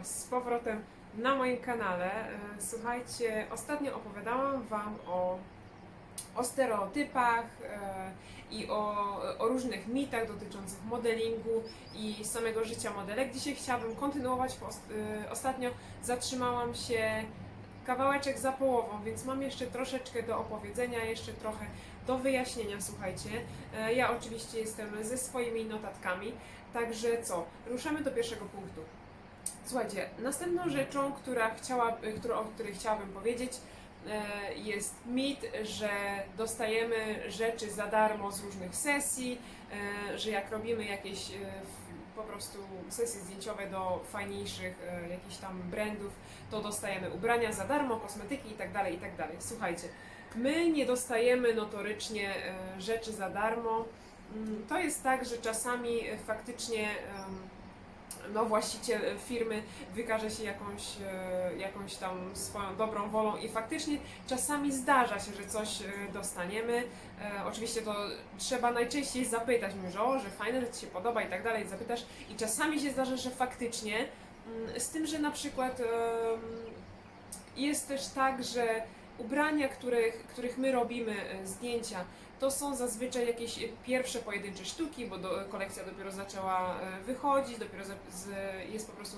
Was z powrotem na moim kanale. E, Słuchajcie, ostatnio opowiadałam Wam o, o stereotypach e, i o, o różnych mitach dotyczących modelingu i samego życia modelek. Dzisiaj chciałabym kontynuować, e, ostatnio zatrzymałam się kawałeczek za połową, więc mam jeszcze troszeczkę do opowiedzenia, jeszcze trochę do wyjaśnienia, słuchajcie. Ja oczywiście jestem ze swoimi notatkami, także co? Ruszamy do pierwszego punktu. Słuchajcie, następną rzeczą, która chciała, którą, o której chciałabym powiedzieć, e, jest mit, że dostajemy rzeczy za darmo z różnych sesji, e, że jak robimy jakieś e, po prostu sesje zdjęciowe do fajniejszych jakichś tam brandów, to dostajemy ubrania za darmo, kosmetyki itd. itd. Słuchajcie, my nie dostajemy notorycznie rzeczy za darmo. Mm, To jest tak, że czasami faktycznie no, właściciel firmy wykaże się jakąś, e, jakąś tam swoją dobrą wolą i faktycznie czasami zdarza się, że coś e, dostaniemy. E, oczywiście to trzeba najczęściej zapytać, mówisz, o, że fajne, że Ci się podoba i tak dalej, zapytasz i czasami się zdarza, że faktycznie, mm, z tym, że na przykład jest też tak, że ubrania, których, których my robimy zdjęcia, to są zazwyczaj jakieś e, pierwsze pojedyncze sztuki, bo do, kolekcja dopiero zaczęła e, wychodzić, dopiero z, jest po prostu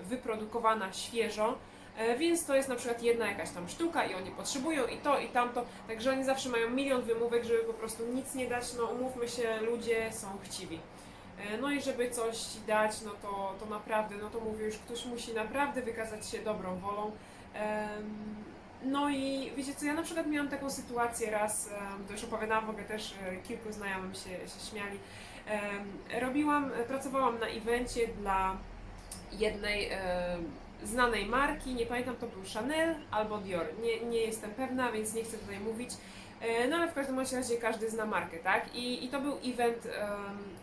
wyprodukowana świeżo. E, Więc to jest na przykład jedna jakaś tam sztuka i oni potrzebują i to i tamto, także oni zawsze mają milion wymówek, żeby po prostu nic nie dać, no umówmy się, ludzie są chciwi. E, No i żeby coś dać, no to, to naprawdę, no to mówię już, ktoś musi naprawdę wykazać się dobrą wolą. No i wiecie co, ja na przykład miałam taką sytuację raz, to już opowiadałam w ogóle też, e, kilku znajomym się, się śmiali. Robiłam, pracowałam na evencie dla jednej e, znanej marki, nie pamiętam to był Chanel albo Dior, nie, nie jestem pewna, więc nie chcę tutaj mówić. E, No ale w każdym razie każdy zna markę, tak? I, i to był event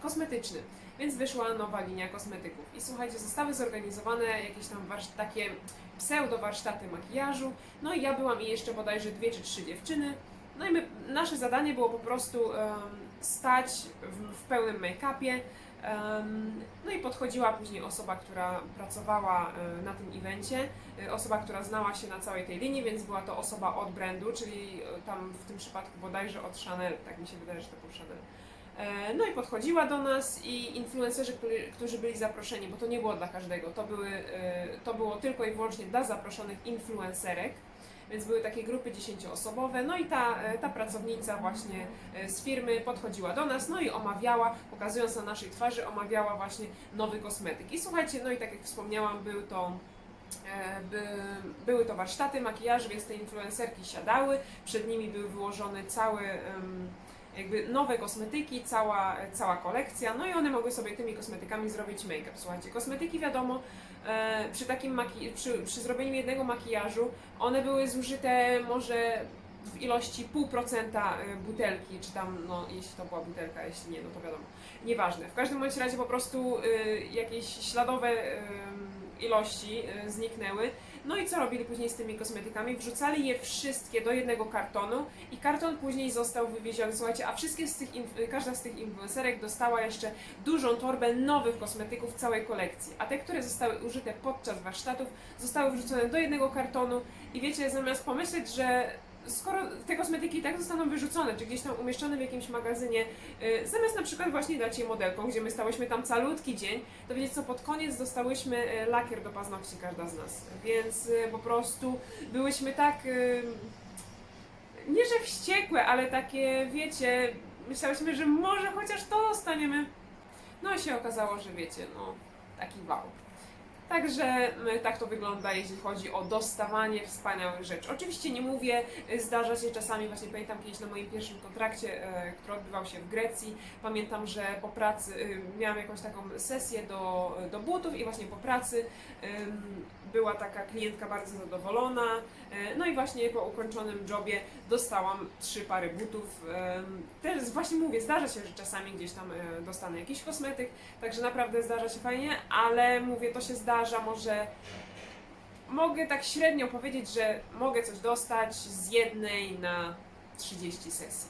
kosmetyczny, więc wyszła nowa linia kosmetyków. I słuchajcie, zostały zorganizowane jakieś tam takie pseudo warsztaty makijażu. No i ja byłam i jeszcze bodajże dwie czy trzy dziewczyny. No i my, nasze zadanie było po prostu em, stać w, w pełnym make-upie. no i podchodziła później osoba, która pracowała e, na tym evencie, e, osoba, która znała się na całej tej linii, więc była to osoba od brandu, czyli e, tam w tym przypadku bodajże od Chanel, tak mi się wydaje, że to był Chanel. E, No i podchodziła do nas i influencerzy, którzy, którzy byli zaproszeni, bo to nie było dla każdego, to, były, e, to było tylko i wyłącznie dla zaproszonych influencerek, więc były takie grupy dziesięcioosobowe, no i ta, e, ta pracownica właśnie z firmy podchodziła do nas, no i omawiała, pokazując na naszej twarzy, omawiała właśnie nowy kosmetyk. I słuchajcie, no i tak jak wspomniałam, był to by, były to warsztaty makijażu, więc te influencerki siadały, przed nimi był wyłożony cały em, jakby nowe kosmetyki, cała, cała kolekcja, no i one mogły sobie tymi kosmetykami zrobić make-up. Słuchajcie, kosmetyki wiadomo, e, przy takim maki- przy, przy zrobieniu jednego makijażu, one były zużyte może w ilości pół procenta e, butelki, czy tam, no jeśli to była butelka, jeśli nie, no to wiadomo, nieważne. W każdym bądź razie po prostu e, jakieś śladowe ilości zniknęły. No i co robili później z tymi kosmetykami? Wrzucali je wszystkie do jednego kartonu i karton później został wywieziony. Słuchajcie, a wszystkie z tych, każda z tych influencerek dostała jeszcze dużą torbę nowych kosmetyków całej kolekcji. A te, które zostały użyte podczas warsztatów, zostały wrzucone do jednego kartonu i wiecie, zamiast pomyśleć, że skoro te kosmetyki i tak zostaną wyrzucone, czy gdzieś tam umieszczone w jakimś magazynie, y, zamiast na przykład właśnie dać je modelkom, gdzie my stałyśmy tam calutki dzień, to wiecie co, pod koniec dostałyśmy y, lakier do paznokci każda z nas. Więc y, po prostu byłyśmy tak, nie że wściekłe, ale takie, wiecie, myślałyśmy, że może chociaż to dostaniemy. No i się okazało, że wiecie, no taki wał. Także y, tak to wygląda, jeśli chodzi o dostawanie wspaniałych rzeczy. Oczywiście nie mówię, y, zdarza się czasami, właśnie pamiętam kiedyś na moim pierwszym kontrakcie, e, który odbywał się w Grecji, pamiętam, że po pracy miałam jakąś taką sesję do, do butów i właśnie po pracy była taka klientka bardzo zadowolona. e, No i właśnie po ukończonym jobie dostałam trzy pary butów. Też właśnie mówię, zdarza się, że czasami gdzieś tam e, dostanę jakiś kosmetyk, Także naprawdę zdarza się fajnie, ale mówię, to się zdarza, może mogę tak średnio powiedzieć, że mogę coś dostać z jednej na 30 sesji.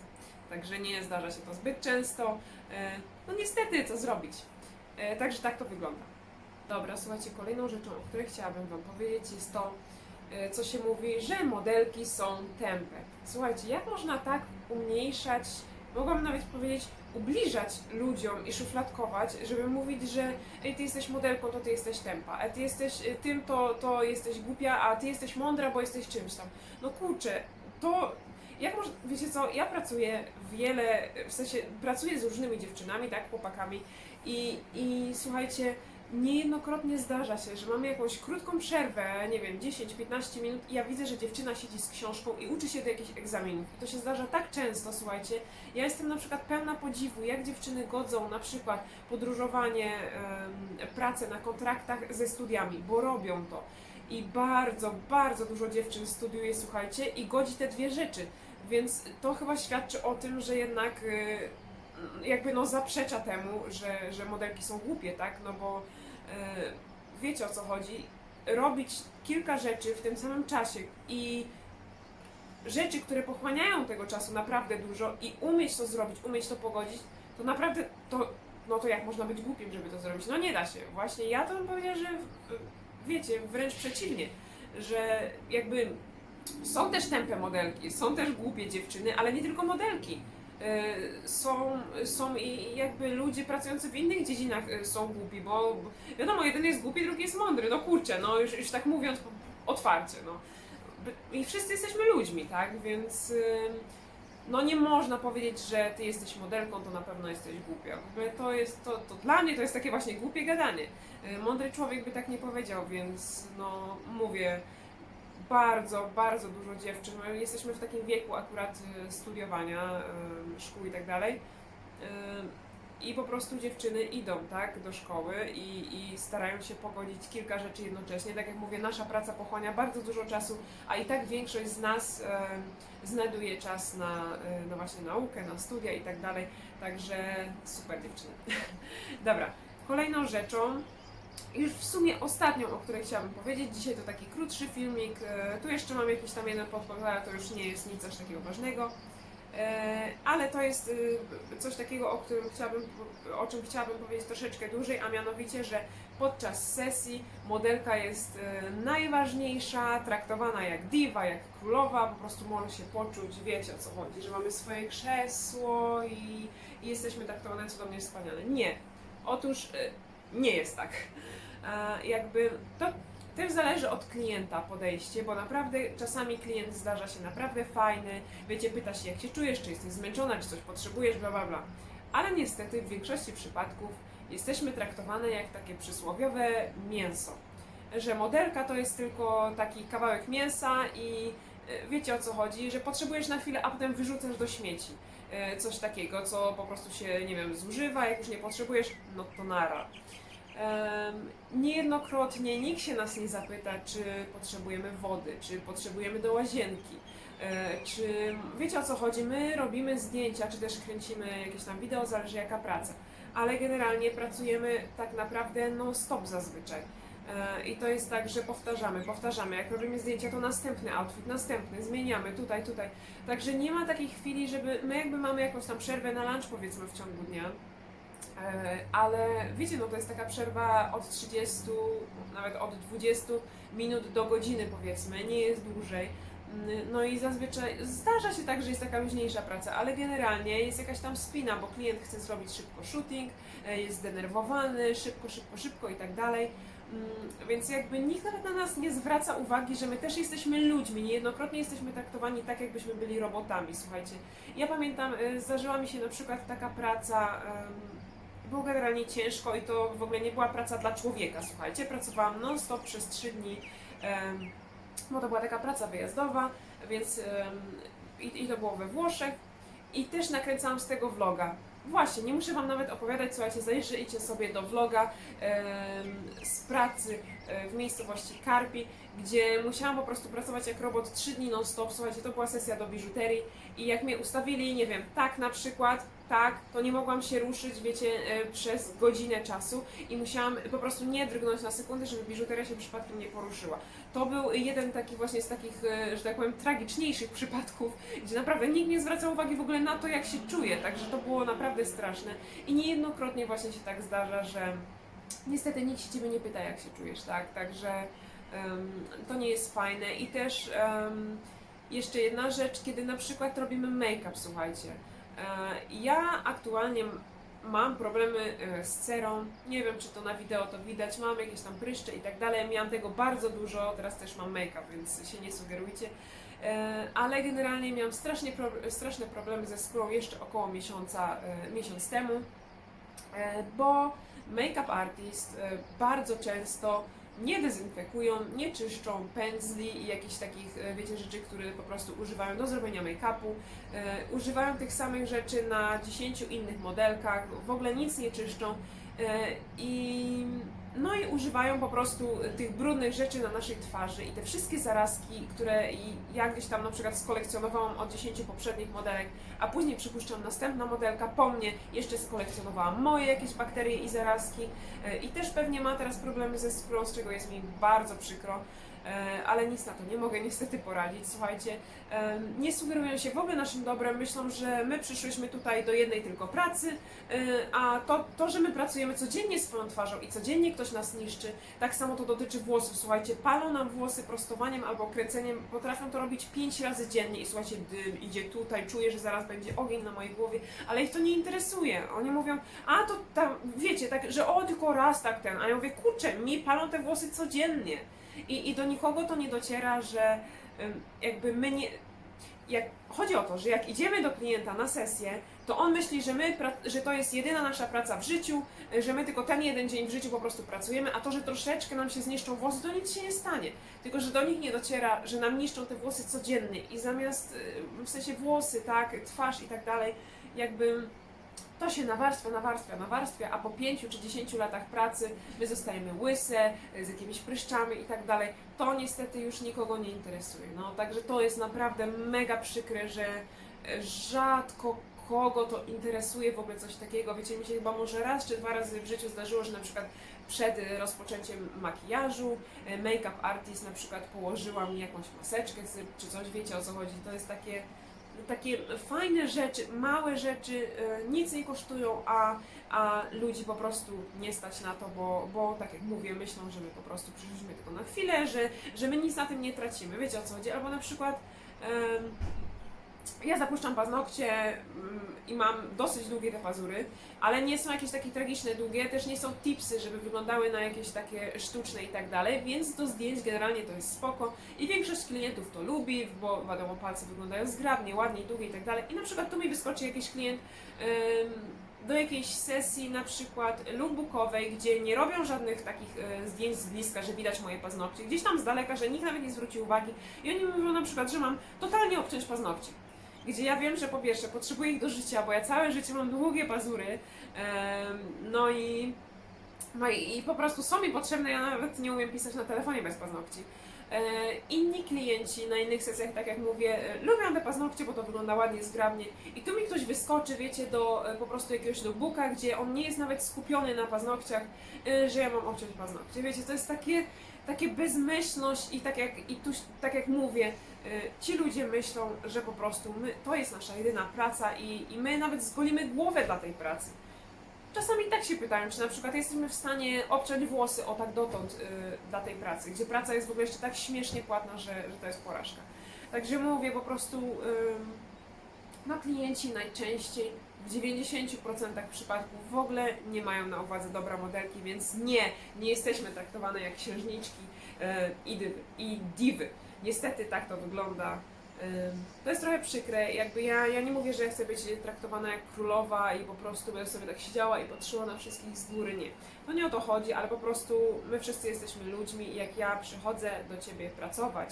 Także nie zdarza się to zbyt często. E, No niestety, co zrobić. Także tak to wygląda. Dobra, słuchajcie, kolejną rzeczą, o której chciałabym Wam powiedzieć jest to, e, co się mówi, że modelki są tępe. Słuchajcie, jak można tak umniejszać, mogłabym nawet powiedzieć, ubliżać ludziom i szufladkować, żeby mówić, że ej, ty jesteś modelką, to ty jesteś tępa, a ty jesteś y, tym, to, to jesteś głupia, a ty jesteś mądra, bo jesteś czymś tam. No kurczę, to jak można, wiecie co, ja pracuję wiele, w sensie pracuję z różnymi dziewczynami, tak, chłopakami i, i słuchajcie, niejednokrotnie zdarza się, że mamy jakąś krótką przerwę, nie wiem, 10-15 minut i ja widzę, że dziewczyna siedzi z książką i uczy się do jakichś egzaminów. I to się zdarza tak często, słuchajcie. Ja jestem na przykład pełna podziwu, jak dziewczyny godzą na przykład podróżowanie, pracę na kontraktach ze studiami, bo robią to. I bardzo, bardzo dużo dziewczyn studiuje, słuchajcie, i godzi te dwie rzeczy. Więc to chyba świadczy o tym, że jednak y, jakby no zaprzecza temu, że, że modelki są głupie, tak? No bo wiecie o co chodzi. Robić kilka rzeczy w tym samym czasie i rzeczy, które pochłaniają tego czasu naprawdę dużo i umieć to zrobić, umieć to pogodzić, to naprawdę to, no to jak można być głupim, żeby to zrobić? No nie da się. Właśnie ja to bym powiedziała, że wiecie, wręcz przeciwnie, że jakby są też tępe modelki, są też głupie dziewczyny, ale nie tylko modelki. Y, Są, są i jakby ludzie pracujący w innych dziedzinach y, są głupi, bo wiadomo, jeden jest głupi, drugi jest mądry, no kurczę, no już, już tak mówiąc otwarcie, no. I wszyscy jesteśmy ludźmi, tak, więc y, no nie można powiedzieć, że ty jesteś modelką, to na pewno jesteś głupia. To jest, to, to dla mnie to jest takie właśnie głupie gadanie. Mądry człowiek by tak nie powiedział, więc no mówię, bardzo, bardzo dużo dziewczyn. My Jesteśmy w takim wieku akurat y, studiowania, y, szkół i tak dalej. Y, I po prostu dziewczyny idą tak, do szkoły i, i starają się pogodzić kilka rzeczy jednocześnie. Tak jak mówię, nasza praca pochłania bardzo dużo czasu, a i tak większość z nas znajduje czas na, no właśnie naukę, na studia i tak dalej. Także super dziewczyny. Dobra, kolejną rzeczą już w sumie ostatnią, o której chciałabym powiedzieć, dzisiaj to taki krótszy filmik. E, Tu jeszcze mam jakiś tam jeden podpowód, ale to już nie jest nic aż takiego ważnego. E, Ale to jest e, coś takiego, o, którym chciałabym, o czym chciałabym powiedzieć troszeczkę dłużej, a mianowicie, że podczas sesji modelka jest najważniejsza, traktowana jak diwa, jak królowa, po prostu może się poczuć, wiecie o co chodzi, że mamy swoje krzesło i, i jesteśmy traktowane cudownie wspaniale. Nie. Otóż nie jest tak. E, Jakby to też zależy od klienta podejście, bo naprawdę czasami klient zdarza się naprawdę fajny, wiecie, pyta się jak się czujesz, czy jesteś zmęczona, czy coś potrzebujesz, bla bla bla. Ale niestety w większości przypadków jesteśmy traktowane jak takie przysłowiowe mięso. Że modelka to jest tylko taki kawałek mięsa i e, wiecie o co chodzi, że potrzebujesz na chwilę, a potem wyrzucasz do śmieci. E, Coś takiego, co po prostu się, nie wiem, zużywa, jak już nie potrzebujesz, no to nara. Niejednokrotnie nikt się nas nie zapyta, czy potrzebujemy wody, czy potrzebujemy do łazienki, e, czy wiecie o co chodzi. My robimy zdjęcia, czy też kręcimy jakieś tam wideo, zależy jaka praca, ale generalnie pracujemy tak naprawdę non-stop zazwyczaj. E, I to jest tak, że powtarzamy, powtarzamy. Jak robimy zdjęcia, to następny outfit, następny, zmieniamy tutaj, tutaj. Także nie ma takiej chwili, żeby my jakby mamy jakąś tam przerwę na lunch powiedzmy w ciągu dnia. E, Ale wiecie, no to jest taka przerwa od 30, nawet od 20 minut do godziny powiedzmy, nie jest dłużej. Mm, No i zazwyczaj zdarza się tak, że jest taka luźniejsza praca, ale generalnie jest jakaś tam spina, bo klient chce zrobić szybko shooting, e, jest zdenerwowany, szybko, szybko, szybko i tak dalej. Mm, Więc jakby nikt nawet na nas nie zwraca uwagi, że my też jesteśmy ludźmi. Niejednokrotnie jesteśmy traktowani tak, jakbyśmy byli robotami, słuchajcie. Ja pamiętam, e, zdarzyła mi się na przykład taka praca, było generalnie ciężko i to w ogóle nie była praca dla człowieka, słuchajcie. Pracowałam non-stop przez 3 dni, bo to była taka praca wyjazdowa, więc i, i to było we Włoszech i też nakręcałam z tego vloga. Właśnie, nie muszę Wam nawet opowiadać, słuchajcie, zajrzyjcie sobie do vloga z pracy w miejscowości Karpi, gdzie musiałam po prostu pracować jak robot 3 dni non-stop. Słuchajcie, to była sesja do biżuterii i jak mnie ustawili, nie wiem, tak na przykład, tak, to nie mogłam się ruszyć, wiecie, e, przez godzinę czasu i musiałam po prostu nie drgnąć na sekundę, żeby biżuteria się przypadkiem nie poruszyła. To był jeden taki właśnie z takich, e, że tak powiem, tragiczniejszych przypadków, gdzie naprawdę nikt nie zwracał uwagi w ogóle na to, jak się czuję, także to było naprawdę straszne i niejednokrotnie właśnie się tak zdarza, że niestety nikt się Ciebie nie pyta, jak się czujesz, tak? Także em, to nie jest fajne. I też em, jeszcze jedna rzecz, kiedy na przykład robimy make-up, słuchajcie. E, ja aktualnie mam problemy e, z cerą. Nie wiem, czy to na wideo to widać. Mam jakieś tam pryszcze i tak dalej. Miałam tego bardzo dużo. Teraz też mam make-up, więc się nie sugerujcie. E, Ale generalnie miałam strasznie straszne problemy ze skórą jeszcze około miesiąca, miesiąc temu, bo make-up artist e, bardzo często nie dezynfekują, nie czyszczą pędzli i jakichś takich, e, wiecie, rzeczy, które po prostu używają do zrobienia make-upu. E, używają tych samych rzeczy na 10 innych modelkach, w ogóle nic nie czyszczą i no i używają po prostu tych brudnych rzeczy na naszej twarzy i te wszystkie zarazki, które ja gdzieś tam na przykład skolekcjonowałam od 10 poprzednich modelek, a później przypuszczam następna modelka po mnie jeszcze skolekcjonowała moje jakieś bakterie i zarazki e, i też pewnie ma teraz problemy ze skórą, z czego jest mi bardzo przykro. E, Ale nic na to nie mogę niestety poradzić. Słuchajcie, e, nie sugerują się w ogóle naszym dobrem, myślą, że my przyszłyśmy tutaj do jednej tylko pracy, a to, to, że my pracujemy codziennie swoją twarzą i codziennie ktoś nas niszczy, tak samo to dotyczy włosów. Słuchajcie, palą nam włosy prostowaniem albo kręceniem, potrafią to robić pięć razy dziennie i słuchajcie, dym idzie tutaj, czuję, że zaraz będzie ogień na mojej głowie, ale ich to nie interesuje. Oni mówią, a to tam, wiecie, tak, że o, tylko raz tak ten, a ja mówię, kurczę, mi palą te włosy codziennie. I, I do nikogo to nie dociera, że jakby my nie. Jak, chodzi o to, że jak idziemy do klienta na sesję, to on myśli, że, my, że to jest jedyna nasza praca w życiu, y, że my tylko ten jeden dzień w życiu po prostu pracujemy, a to, że troszeczkę nam się zniszczą włosy, to nic się nie stanie. Tylko, że do nich nie dociera, że nam niszczą te włosy codziennie i zamiast, y, w sensie włosy, tak, twarz i tak dalej, jakby to się nawarstwia, nawarstwia, nawarstwia, a po 5 czy 10 latach pracy my zostajemy łyse, z jakimiś pryszczami i tak dalej. To niestety już nikogo nie interesuje. No, także to jest naprawdę mega przykre, że rzadko kogo to interesuje w ogóle coś takiego. Wiecie, mi się chyba może raz czy dwa razy w życiu zdarzyło, że na przykład przed rozpoczęciem makijażu y, make-up artist na przykład położyła mi jakąś maseczkę czy- coś, wiecie o co chodzi. To jest takie takie fajne rzeczy, małe rzeczy, e, nic nie kosztują, a, a ludzi po prostu nie stać na to, bo, bo tak jak mówię, myślą, że my po prostu przyszliśmy tylko na chwilę, że, że my nic na tym nie tracimy. Wiecie o co chodzi? Albo na przykład em, ja zapuszczam paznokcie mm, i mam dosyć długie te pazury, ale nie są jakieś takie tragiczne długie, też nie są tipsy, żeby wyglądały na jakieś takie sztuczne i tak dalej, więc do zdjęć generalnie to jest spoko. I większość klientów to lubi, bo wiadomo, palce wyglądają zgrabnie, ładnie, długie i tak dalej. I na przykład tu mi wyskoczy jakiś klient do jakiejś sesji na przykład lookbookowej, gdzie nie robią żadnych takich e, zdjęć z bliska, że widać moje paznokcie, gdzieś tam z daleka, że nikt nawet nie zwrócił uwagi i oni mówią na przykład, że mam totalnie obciąć paznokcie gdzie ja wiem, że po pierwsze potrzebuję ich do życia, bo ja całe życie mam długie pazury, no i, no i po prostu są mi potrzebne, ja nawet nie umiem pisać na telefonie bez paznokci. E, Inni klienci na innych sesjach, tak jak mówię, e, lubią te paznokcie, bo to wygląda ładnie, zgrabnie. I tu mi ktoś wyskoczy, wiecie, do e, po prostu jakiegoś notebooka, gdzie on nie jest nawet skupiony na paznokciach, że ja mam obciąć paznokcie. Wiecie, to jest takie, takie bezmyślność i tak jak, i tu, tak jak mówię, ci ludzie myślą, że po prostu my, to jest nasza jedyna praca i, i my nawet zgolimy głowę dla tej pracy. Czasami tak się pytają, czy na przykład jesteśmy w stanie obciąć włosy o tak dotąd y, dla tej pracy, gdzie praca jest w ogóle jeszcze tak śmiesznie płatna, że, że to jest porażka. Także mówię po prostu, ym, no klienci najczęściej w 90% przypadków w ogóle nie mają na uwadze dobra modelki, więc nie, nie jesteśmy traktowane jak księżniczki y, i, diwy, i diwy. Niestety tak to wygląda. To jest trochę przykre, jakby ja, ja nie mówię, że ja chcę być traktowana jak królowa i po prostu będę sobie tak siedziała i patrzyła na wszystkich z góry, nie. To nie o to chodzi, ale po prostu my wszyscy jesteśmy ludźmi i jak ja przychodzę do Ciebie pracować,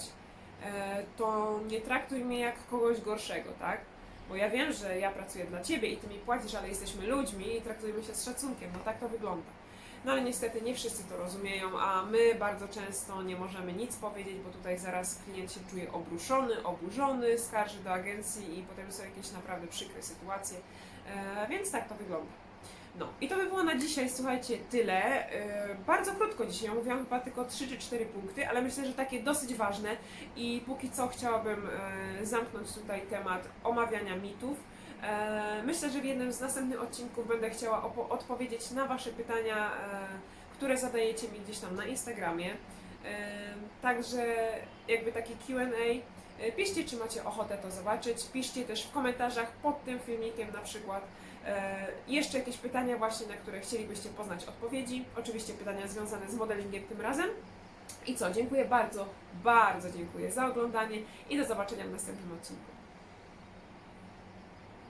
e, to nie traktuj mnie jak kogoś gorszego, tak? Bo ja wiem, że ja pracuję dla Ciebie i Ty mi płacisz, ale jesteśmy ludźmi i traktujemy się z szacunkiem, no tak to wygląda. No ale niestety nie wszyscy to rozumieją, a my bardzo często nie możemy nic powiedzieć, bo tutaj zaraz klient się czuje obruszony, oburzony, skarży do agencji i potem są jakieś naprawdę przykre sytuacje. E, więc tak to wygląda. No i to by było na dzisiaj, słuchajcie, tyle. E, bardzo krótko dzisiaj, ja mówiłam chyba tylko 3 czy 4 punkty, ale myślę, że takie dosyć ważne i póki co chciałabym e, zamknąć tutaj temat omawiania mitów. E, Myślę, że w jednym z następnych odcinków będę chciała odpowiedzieć na Wasze pytania, e, które zadajecie mi gdzieś tam na Instagramie. Em, Także jakby taki Q&A. E, Piszcie, czy macie ochotę to zobaczyć. Piszcie też w komentarzach pod tym filmikiem na przykład e, jeszcze jakieś pytania właśnie, na które chcielibyście poznać odpowiedzi. Oczywiście pytania związane z modelingiem tym razem. I co, dziękuję bardzo, bardzo dziękuję za oglądanie i do zobaczenia w następnym odcinku.